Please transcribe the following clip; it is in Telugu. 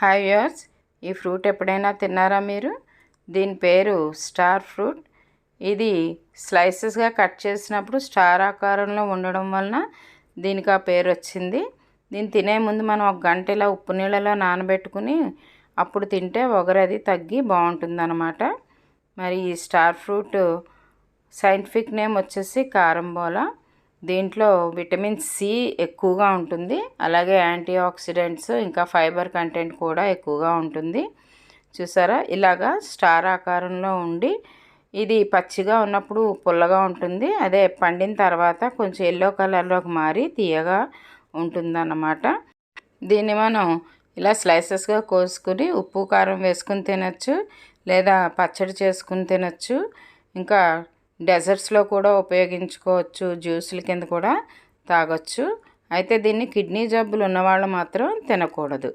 హాయ్ యోర్స్ ఈ ఫ్రూట్ ఎప్పుడైనా తిన్నారా మీరు? దీని పేరు స్టార్ ఫ్రూట్. ఇది స్లైసెస్గా కట్ చేసినప్పుడు స్టార్ ఆకారంలో ఉండడం వలన దీనికి ఆ పేరు వచ్చింది. దీన్ని తినే ముందు మనం ఒక గంట ఇలా ఉప్పు నీళ్ళలో నానబెట్టుకుని అప్పుడు తింటే ఒగరది తగ్గి బాగుంటుందన్నమాట. మరి ఈ స్టార్ ఫ్రూట్ సైంటిఫిక్ నేమ్ వచ్చేసి కారంబోలా. దీంట్లో విటమిన్ సి ఎక్కువగా ఉంటుంది. అలాగే యాంటీ ఆక్సిడెంట్స్ ఇంకా ఫైబర్ కంటెంట్ కూడా ఎక్కువగా ఉంటుంది. చూసారా? ఇలాగా స్టార్ ఆకారంలో ఉండి ఇది పచ్చిగా ఉన్నప్పుడు పుల్లగా ఉంటుంది. అదే పండిన తర్వాత కొంచెం ఎల్లో కలర్లోకి మారి తీయగా ఉంటుందన్నమాట. దీన్ని మనం ఇలా స్లైసెస్గా కోసుకుని ఉప్పు కారం వేసుకుని తినచ్చు లేదా పచ్చడి చేసుకుని తినచ్చు. ఇంకా డెజర్ట్స్లో కూడా ఉపయోగించుకోవచ్చు జ్యూసుల కింద కూడా తాగొచ్చు. అయితే దీన్ని కిడ్నీ జబ్బులు ఉన్నవాళ్ళు మాత్రం తినకూడదు.